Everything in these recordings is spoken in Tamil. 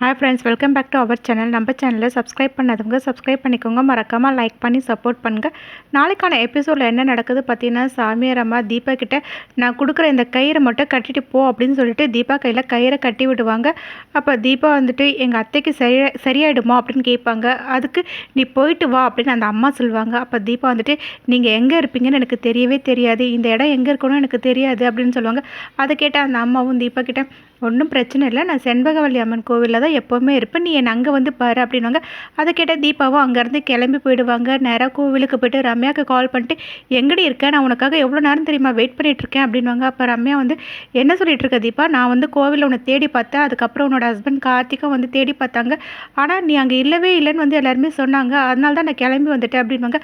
Hi friends welcome back to our channel நம்ம சேனலில் சப்ஸ்கிரைப் பண்ணாதவங்க சப்ஸ்கிரைப் பண்ணிக்கோங்க. மறக்காமல் லைக் பண்ணி சப்போர்ட் பண்ணுங்கள் நாளைக்கான எபிசோடில் என்ன நடக்குது பார்த்தீங்கன்னா சாமியார் அம்மா தீபா கிட்ட நான் கொடுக்குற இந்த கயிறை மட்டும் கட்டிட்டு போ அப்படின்னு சொல்லிட்டு தீபா கையில் கயிறை கட்டி விடுவாங்க. அப்போ தீபா வந்துட்டு எங்கள் அத்தைக்கு சரி சரியாயிடுமா? அப்படின்னு கேட்பாங்க. அதுக்கு நீ போயிட்டு வா அப்படின்னு அந்த அம்மா சொல்லுவாங்க. அப்போ தீபா வந்துட்டு நீங்கள் எங்கே இருப்பீங்கன்னு எனக்கு தெரியவே தெரியாது. இந்த இடம் எங்கே இருக்கணும்னு எனக்கு தெரியாது அப்படின்னு சொல்லுவாங்க. அதை கேட்ட அந்த அம்மாவும் தீபா கிட்ட ஒன்றும் பிரச்சனை இல்லை. நான் செண்பகவல்லி அம்மன் கோவிலில் தான் எப்போவுமே இருப்பேன் நீ என்னை அங்கே வந்து பாரு அப்படின்வாங்க அதை கேட்டால் தீபாவும் அங்கேருந்து கிளம்பி போயிடுவாங்க. நேராக கோவிலுக்கு போயிட்டு ரம்யாவுக்கு கால் பண்ணிட்டு எங்கடி இருக்கேன் நான் உனக்காக எவ்வளோ நேரம் தெரியுமா வெயிட் பண்ணிகிட்ருக்கேன் அப்படின்வாங்க அப்போ ரம்யா வந்து என்ன சொல்லிட்டு இருக்க தீபா? நான் வந்து கோவிலில் உன்னை தேடி பார்த்தேன். அதுக்கப்புறம் உன்னோட ஹஸ்பண்ட் கார்த்திகம் வந்து தேடி பார்த்தாங்க. ஆனால் நீ அங்கே இல்லவே இல்லைன்னு வந்து எல்லாருமே சொன்னாங்க. அதனால தான் நான் கிளம்பி வந்துட்டேன் அப்படின்வாங்க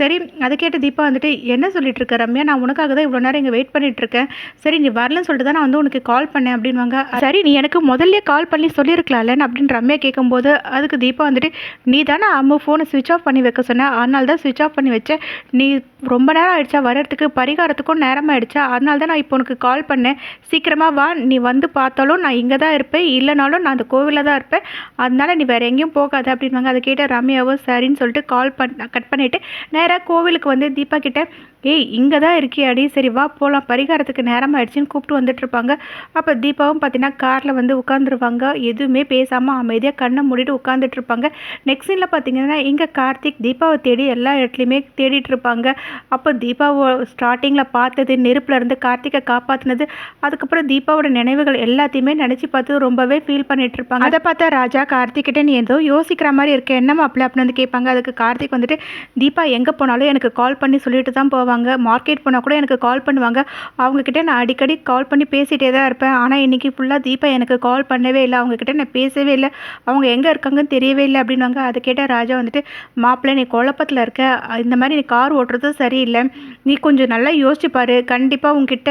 சரி அதை கேட்டு தீபா வந்துட்டு என்ன சொல்லிட்டு இருக்க ரம்யா? நான் உனக்காக தான் இவ்வளோ நேரம் இங்கே வெயிட் பண்ணிட்டு இருக்கேன். சரி நீ வரலன்னு சொல்லிட்டு தான் நான் வந்து உனக்கு கால் பண்ணேன் அப்படின்வாங்க சரி நீ எனக்கு முதல்ல கால் பண்ணி சொல்லியிருக்கலாம்ல அப்படின்னு ரம்யா கேட்கும்போது அதுக்கு தீபா வந்துட்டு நீ தானே அம்மா ஃபோனை சுவிட்ச் ஆஃப் பண்ணி வைக்க சொன்னேன் அதனால தான் சுவிட்ச் ஆஃப் பண்ணி வச்சேன். நீ ரொம்ப நேரம் ஆயிடுச்சா? வரத்துக்கு பரிகாரத்துக்கும் நேரம் ஆயிடுச்சா? அதனால தான் நான் இப்போ உனக்கு கால் பண்ணேன். சீக்கிரமாக வா. நீ வந்து பார்த்தாலும் நான் இங்கே தான் இருப்பேன். இல்லைனாலும் நான் அந்த கோவிலில் தான் இருப்பேன். அதனால நீ வேறு எங்கேயும் போகாத அப்படின்வாங்க அதை கேட்ட ரம்யாவும் சரின்னு சொல்லிட்டு கால் பண்ண கட் பண்ணிவிட்டு நேராக கோவிலுக்கு வந்து தீபா கிட்டே ஏய் இங்கே தான் இருக்கியாடி? சரி வா போகலாம் பரிகாரத்துக்கு நேரம் ஆயிடுச்சுன்னு கூப்பிட்டு வந்துட்டுருப்பாங்க. அப்போ தீபாவும் பார்த்தீங்கன்னா காரில் வந்து உட்காந்துருவாங்க எதுவுமே பேசாமல் அமைதியாக கண்ணை மூடிட்டு உட்காந்துட்டு இருப்பாங்க நெக்ஸ்ட் சீனில் பார்த்தீங்கன்னா இங்கே கார்த்திக் தீபாவை தேடி எல்லா இடத்துலையுமே தேடிட்டு இருப்பாங்க அப்போ தீபாவை ஸ்டார்டிங்கில் பார்த்தது நெருப்பில் இருந்து கார்த்திகை காப்பாற்றினது அதுக்கப்புறம் தீபாவோட நினைவுகள் எல்லாத்தையுமே நினச்சி பார்த்து ரொம்பவே ஃபீல் பண்ணிட்டு இருப்பாங்க அதை பார்த்தா ராஜா கார்த்திக்கிட்ட நீ ஏதோ யோசிக்கிற மாதிரி இருக்க. என்னமா அப்படி அப்படின்னு வந்து கேட்பாங்க. அதுக்கு கார்த்திக் வந்துட்டு தீபா எங்கே போனாலும் எனக்கு கால் பண்ணி சொல்லிட்டு தான் போவாங்க மார்க்கெட் போனால் கூட எனக்கு கால் பண்ணுவாங்க. அவங்கக்கிட்ட நான் அடிக்கடி கால் பண்ணி பேசிகிட்டே தான் இருப்பேன். ஆனால் இன்றைக்கி ஃபுல்லாக தீபா எனக்கு கால் பண்ணவே இல்லை. அவங்கக்கிட்ட நான் பேசவே இல்லை. அவங்க எங்கே இருக்காங்கன்னு தெரியவே இல்லை அப்படின்வாங்க அதை கேட்டால் ராஜா வந்துட்டு மாப்பிள்ளை நீ குழப்பத்தில் இருக்க. இந்த மாதிரி நீ கார் ஓட்டுறதும் சரியில்லை. நீ கொஞ்சம் நல்லா யோசிச்சுப்பார் கண்டிப்பாக உங்ககிட்ட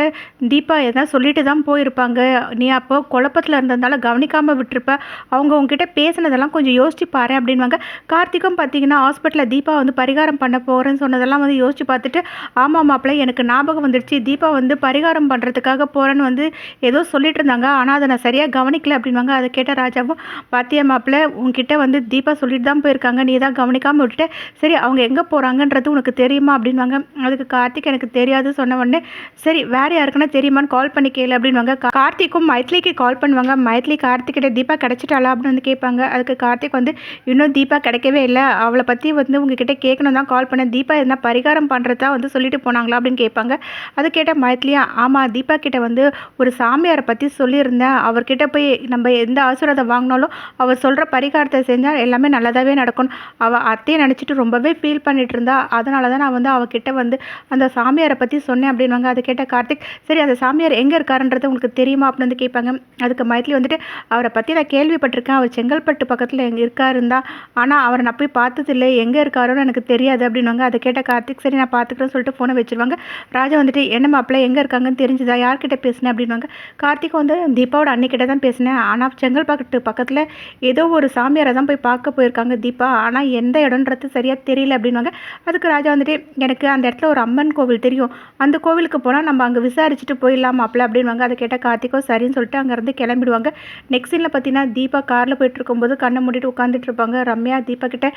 தீபா எதாவது சொல்லிட்டு தான் போயிருப்பாங்க. நீ அப்போ குழப்பத்தில் இருந்ததுனால கவனிக்காமல் விட்டுருப்ப. அவங்க உங்ககிட்ட பேசினதெல்லாம் கொஞ்சம் யோசிச்சு பாரு அப்படின்வாங்க கார்த்திக்கும் பார்த்தீங்கன்னா ஹாஸ்பிட்டலில் தீபா வந்து பரிகாரம் பண்ண போகிறேன்னு சொன்னதெல்லாம் வந்து யோசிச்சு பார்த்துட்டு ஆமாம் மாப்பிள்ளை எனக்கு ஞாபகம் வந்துடுச்சு தீபா வந்து பரிகாரம் பண்ணுறதுக்காக போகிறேன்னு வந்து ஏதோ சொல்லிட்டு இருந்தாங்க. ஆனால் அதை நான் சரியாக கவனிக்கல அப்படின்வாங்க அதை கேட்ட ராஜாவும் பாத்தியா மாப்பிள்ளை உங்ககிட்ட வந்து தீபா சொல்லிட்டு தான் போயிருக்காங்க. நீ தான் கவனிக்காமல் விட்டுட்டு. சரி அவங்க எங்கே போகிறாங்கன்றது உனக்கு தெரியுமா அப்படின்வாங்க அதுக்கு கார்த்திக் எனக்கு தெரியாது சொன்ன உடனே சரி வேறு யாருக்குன்னா தெரியுமான்னு கால் பண்ணி கேளு அப்படின்வாங்க கார்த்திக்கும் மைத்லிக்கு கால் பண்ணுவாங்க. மைத்லி கார்த்திக்கிட்ட தீபா கிடைச்சிட்டாளா அப்படின்னு வந்து கேட்பாங்க. அதுக்கு கார்த்திக் வந்து இன்னும் தீபா கிடைக்கவே இல்லை. அவளை பற்றி வந்து உங்ககிட்ட கேட்கணும் தான் கால் பண்ணேன். தீபா எதுனா பரிகாரம் பண்ணுறதா வந்து சொல்லிட்டு போனாங்களா அப்படின்னு கேட்பாங்க. அது கேட்ட மைத்லியா ஆமாம் தீபா கிட்ட வந்து ஒரு சாமியாரை பற்றி சொல்லியிருந்தேன். அவர்கிட்ட போய் நம்ம எந்த ஆசீர்வாதம் வாங்கினாலும் அவர் சொல்கிற பரிகாரத்தை செஞ்சால் எல்லாமே நல்லதாகவே நடக்கும். அவள் அத்தையை நினச்சிட்டு ரொம்பவே ஃபீல் பண்ணிட்டு இருந்தா அதனால தான் நான் வந்து அவகிட்ட வந்து அந்த சாமியாரை பற்றி சொன்னேன் அப்படின்வாங்க அதை கேட்ட கார்த்திக் சரி அந்த சாமியார் எங்கே இருக்காருன்றது உங்களுக்கு தெரியுமா? அப்படின்னு வந்து கேட்பாங்க. அதுக்கு மைத்லி வந்துட்டு அவரை பற்றி நான் கேள்விப்பட்டிருக்கேன். அவர் செங்கல்பட்டு பக்கத்தில் எங்கே இருக்காருந்தா. ஆனால் அவரை நான் போய் பார்த்ததில்லை. எங்கே இருக்காருன்னு எனக்கு தெரியாது அப்படின்வாங்க அதை கேட்ட கார்த்திக் சரி நான் பார்த்துக்கிறேன்னு சொல்லிட்டு ஃபோனை வச்சிருவாங்க. ராஜா வந்துட்டு என்ன மாப்பிள்ளை எங்கே இருக்காங்கன்னு தெரிஞ்சுதா? யார்கிட்ட பேசினேன் அப்படின்வாங்க கார்த்திக் வந்து தீபாவோட அன்னைக்கிட்ட தான் பேசினேன். ஆனால் செங்கல்பட்டு பக்கத்தில் ஏதோ ஒரு சாமியாரை தான் போய் பார்க்க போயிருக்காங்க தீபா. ஆனால் எந்த இடம்ன்றது சரியாக தெரியல அப்படின்வாங்க அதுக்கு ராஜா வந்துட்டு எனக்கு அந்த இடத்துல ஒரு அம்மன் கோவில் தெரியும். அந்த கோவிலுக்கு போனால் நம்ம அங்கே விசாரிச்சுட்டு போயிடலாம் மாப்பிள்ள அப்படின்வாங்க அதை கேட்டால் கார்த்திகோ சரின்னு சொல்லிட்டு அங்கேருந்து கிளம்பிடுவாங்க. நெக்ஸ்ட் சீனில் பார்த்தீங்கன்னா தீபா காரில் போயிட்டு இருக்கும்போது கண்ணை மூடிட்டு உட்காந்துட்டு இருப்பாங்க. ரம்யா தீபா கிட்ட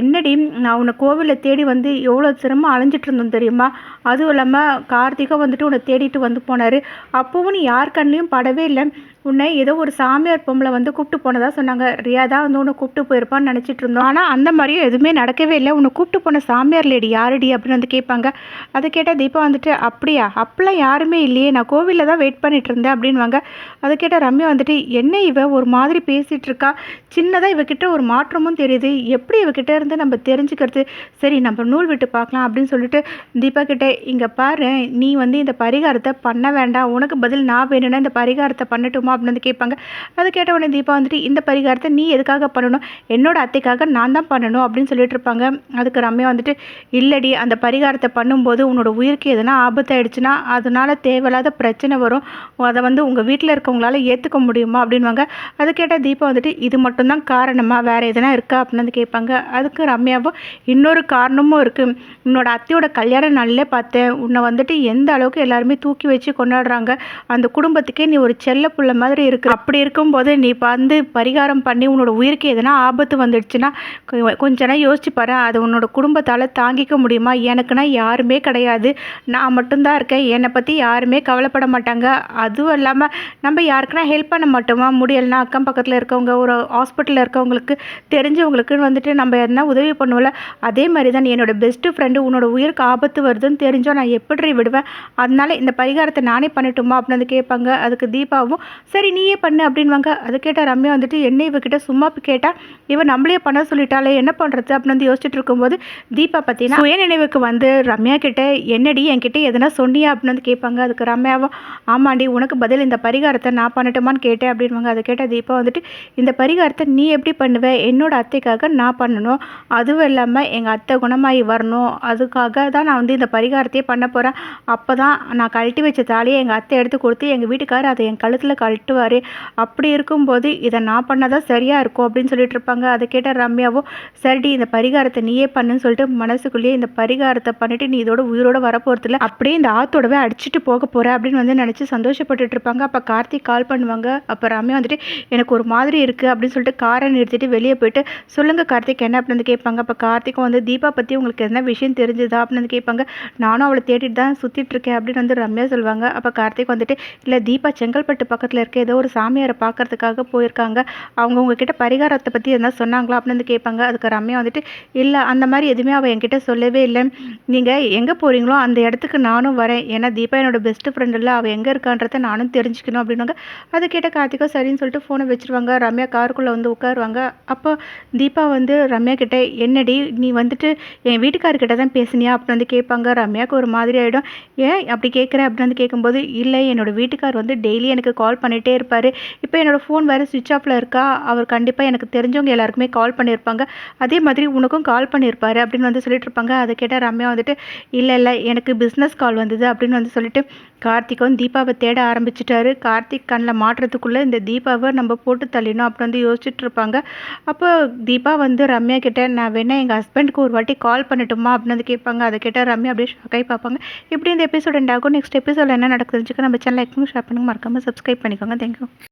என்னடி நான் உன்னை கோவிலில் தேடி வந்து எவ்வளோ சிரமம் அலைஞ்சிட்டு இருந்தோம் தெரியும்? அதுவும் இல்லாமல் கார்த்திகா வந்துட்டு உன்னை தேடிட்டு வந்து போனார். அப்போவும் நீ யார் கண்ணிலையும் படவே இல்லை. உன்னை ஏதோ ஒரு சாமியார் பொம்பளை வந்து கூப்பிட்டு போனதா சொன்னாங்க. ரியா தான் வந்து உன்னை கூப்பிட்டு போயிருப்பான்னு நினச்சிட்டு இருந்தோம். ஆனால் அந்த மாதிரியும் எதுவுமே நடக்கவே இல்லை. உன்னை கூப்பிட்டு போன சாமியார் லேடி யாருடி அப்படின்னு வந்து கேட்பாங்க. அதை கேட்டால் தீபா வந்துட்டு அப்படியா? அப்பெல்லாம் யாருமே இல்லையே. நான் கோவிலில் தான் வெயிட் பண்ணிட்டு இருந்தேன். அப்படின்வாங்க அதை கேட்டால் ரம்யா வந்துட்டு என்ன இவ? ஒரு மாதிரி பேசிகிட்டு இருக்கா? சின்னதாக இவகிட்ட ஒரு மாற்றமும் தெரியுது. எப்படி இவகிட்ட இருந்து நம்ம தெரிஞ்சுக்கிறது? சரி நம்ம நூல் விட்டு பார்க்கலாம். அப்படின்னு சொல்லிட்டு தீபா கிட்டே இங்கே பாரு நீ வந்து இந்த பரிகாரத்தை பண்ண வேண்டாம். உனக்கு பதில் நான் வேணும்னா இந்த பரிகாரத்தை பண்ணட்டுமா? அப்படின்னு வந்து கேட்பாங்க. அது கேட்ட உடனே தீபா வந்துட்டு இந்த பரிகாரத்தை நீ எதுக்காக பண்ணணும்? என்னோட அத்தைக்காக நான் தான் பண்ணணும் அப்படின்னு சொல்லிட்டு இருப்பாங்க. அதுக்கு ரம்யா வந்துட்டு இல்லடி அந்த பரிகாரத்தை பண்ணும்போது உன்னோட உயிருக்கு எதனா ஆபத்தாயிடுச்சுன்னா அதனால தேவையில்லாத பிரச்சனை வரும். அதை வந்து உங்கள் வீட்டில் இருக்கவங்களால ஏற்றுக்க முடியுமா? அப்படின்வாங்க அது கேட்டால் தீபா வந்துட்டு இது மட்டும்தான் காரணமா? வேறு எதனா இருக்கா? அப்படின்னு வந்து கேட்பாங்க. அதுக்கு ரம்யாவும் இன்னொரு காரணமும் இருக்குது உன்னோட அத்தையோட கல்யாண நாளிலே பார்த்தேன். உன்னை வந்துட்டு எந்த அளவுக்கு எல்லாருமே தூக்கி வச்சு கொண்டாடுறாங்க. அந்த குடும்பத்துக்கே நீ ஒரு செல்ல புள்ள மாதிரி இருக்குது அப்படி இருக்கும்போது நீ இப்போ வந்து பரிகாரம் பண்ணி உன்னோட உயிருக்கு எதனா ஆபத்து வந்துடுச்சுன்னா கொஞ்ச நேரம் யோசிச்சு பாரு அது உன்னோட குடும்பத்தால் தாங்கிக்க முடியுமா? எனக்குன்னா யாருமே கிடையாது. நான் மட்டும்தான் இருக்கேன். என்னை பற்றி யாருமே கவலைப்பட மாட்டாங்க. அதுவும் இல்லாமல் நம்ம யாருக்குன்னா ஹெல்ப் பண்ண மாட்டோமா? முடியலைன்னா அக்கம் பக்கத்தில் இருக்கவங்க ஒரு ஹாஸ்பிட்டலில் இருக்கவங்களுக்கு தெரிஞ்சவங்களுக்குன்னு வந்துட்டு நம்ம எதனா உதவி பண்ணுவோம்ல? அதே மாதிரி தான் என்னோட பெஸ்ட்டு ஃப்ரெண்டு உன்னோட உயிருக்கு ஆபத்து வருதுன்னு தெரிஞ்சோ நான் எப்படி விடுவேன்? அதனால இந்த பரிகாரத்தை நானே பண்ணட்டுமா? அப்படின்னு வந்து கேட்பாங்க. அதுக்கு தீபாவும் சரி நீயே பண்ணு அப்படின்வாங்க. அது கேட்டால் ரம்யா வந்துட்டு என்ன இவகிட்ட சும்மா கேட்டால் இவன் நம்மளே பண்ண சொல்லிட்டாலே என்ன பண்ணுறது அப்படின்னு வந்து யோசிச்சுட்டு இருக்கும்போது தீபா பார்த்தீங்கன்னா சுய நினைவுக்கு வந்து ரம்யா கிட்ட என்னடி என்கிட்ட எதனா சொன்னியா? அப்படின்னு வந்து கேட்பாங்க. அதுக்கு ரம்யாவும் ஆமாண்டி உனக்கு பதில் இந்த பரிகாரத்தை நான் பண்ணட்டுமான்னு கேட்டேன் அப்படின்வாங்க. அதை கேட்டால் தீபா வந்துட்டு இந்த பரிகாரத்தை நீ எப்படி பண்ணுவ? என்னோட அத்தைக்காக நான் பண்ணணும். அதுவும் இல்லாமல் எங்கள் அத்தை குணமாகி வரணும். அதுக்காக தான் நான் வந்து இந்த பரிகாரத்தையே பண்ண போகிறேன் அப்போ தான் நான் கழட்டி வச்ச தாலியை எங்கள் அத்தை எடுத்து கொடுத்து எங்கள் வீட்டுக்காரர் அதை என் கழுத்தில் கழட்டி திட்டுவார். அப்படி இருக்கும்போது இதை நான் பண்ணால் தான் சரியாக இருக்கும் அப்படின்னு சொல்லிட்டு இருப்பாங்க. அதை கேட்ட ரம்யாவும் சரிடி இந்த பரிகாரத்தை நீயே பண்ணுன்னு சொல்லிட்டு மனசுக்குள்ளேயே இந்த பரிகாரத்தை பண்ணிட்டு நீ இதோட உயிரோட வரப்போகிறதில்ல அப்படியே இந்த ஆத்தோடவே அடிச்சுட்டு போக போகிற அப்படின்னு வந்து நினச்சி சந்தோஷப்பட்டுட்டு இருப்பாங்க. அப்போ கார்த்திக் கால் பண்ணுவாங்க. அப்போ ரம்யா வந்துட்டு எனக்கு ஒரு மாதிரி இருக்குது அப்படின்னு சொல்லிட்டு காரை நிறுத்திட்டு வெளியே போயிட்டு சொல்லுங்கள் கார்த்திக் என்ன? அப்படின்னு வந்து கேட்பாங்க. அப்போ கார்த்திக்கும் வந்து தீபா பற்றி உங்களுக்கு என்ன விஷயம் தெரிஞ்சுதா? அப்படின்னு வந்து கேட்பாங்க. நானும் அவளை தேடிட்டு தான் சுற்றிட்டு இருக்கேன் அப்படின்னு வந்து ரம்யா சொல்லுவாங்க அப்போ கார்த்திக் வந்துட்டு இல்லை தீபா செங்கல்பட்டு பக்கத்தில் இருக்க ஏதோ ஒரு சாமியாரை பார்க்கறதுக்காக போயிருக்காங்க. அவங்க உங்ககிட்ட பரிகாரத்தை பற்றி எதனா சொன்னாங்களா அப்படின்னு வந்து கேட்பாங்க. அதுக்கு ரம்யா வந்துட்டு இல்லை அந்த மாதிரி எதுவுமே அவள் என்கிட்ட சொல்லவே இல்லை. நீங்கள் எங்கே போகிறீங்களோ அந்த இடத்துக்கு நானும் வரேன். ஏன்னா தீபா என்னோட பெஸ்ட் ஃப்ரெண்ட் இல்லை. அவள் எங்கே இருக்கான்றத நானும் தெரிஞ்சுக்கணும் அப்படின்னாங்க அதை கேட்ட கார்த்திகா சரின்னு சொல்லிட்டு ஃபோனை வச்சுருவாங்க. ரம்யா காருக்குள்ளே வந்து உட்காருவாங்க. அப்போ தீபா வந்து ரம்யா கிட்ட என்னடி நீ வந்துட்டு என் வீட்டுக்காரர்கிட்ட தான் பேசினியா? அப்படின்னு வந்து கேட்பாங்க. ரம்யாவுக்கு ஒரு மாதிரி ஆகிடும் ஏன் அப்படி கேட்குறேன் அப்படின்னு வந்து கேட்கும்போது இல்லை என்னோட வீட்டுக்கார் வந்து டெய்லி எனக்கு கால் பண்ணிகிட்டே இருப்பார். இப்போ என்னோடய ஃபோன் வேறு சுவிட்ச் ஆஃபில் இருக்கா? அவர் கண்டிப்பாக எனக்கு தெரிஞ்சவங்க எல்லாருக்குமே கால் பண்ணியிருப்பாங்க அதே மாதிரி உனக்கும் கால் பண்ணியிருப்பாரு அப்படின்னு வந்து சொல்லிட்டு இருப்பாங்க. அதை கேட்டால் ரம்யா வந்துட்டு இல்லை இல்லை எனக்கு பிஸ்னஸ் கால் வந்தது அப்படின்னு வந்து சொல்லிட்டு கார்த்திக்கும் தீபாவை தேட ஆரம்பிச்சிட்டாரு. கார்த்திக் கண்ணில் மாட்டுறதுக்குள்ளே இந்த தீபாவை நம்ம போட்டு தள்ளினோம் அப்படின்னு வந்து யோசிச்சுட்டு இருப்பாங்க. அப்போ தீபா வந்து ரம்யா கிட்ட நான் வேணா எங்கள் ஹஸ்பண்டுக்கு ஒரு வாட்டி கால் பண்ணட்டுமா? அப்படின்னு வந்து கேட்பாங்க. அதை கேட்டால் ரம்யா அப்படியே ஷாக்காகி பார்ப்பாங்க. இப்படி இந்த எபிசோட் எண்ட் ஆகும். நெக்ஸ்ட் எபிசோட் என்ன நடக்குதுன்னு நம்ம சேனல் லைக் ஷேர் பண்ணுங்க. மறக்காமல் சப்ஸ்கிரைப் பண்ணிக்கோங்க. தேங்க்யூ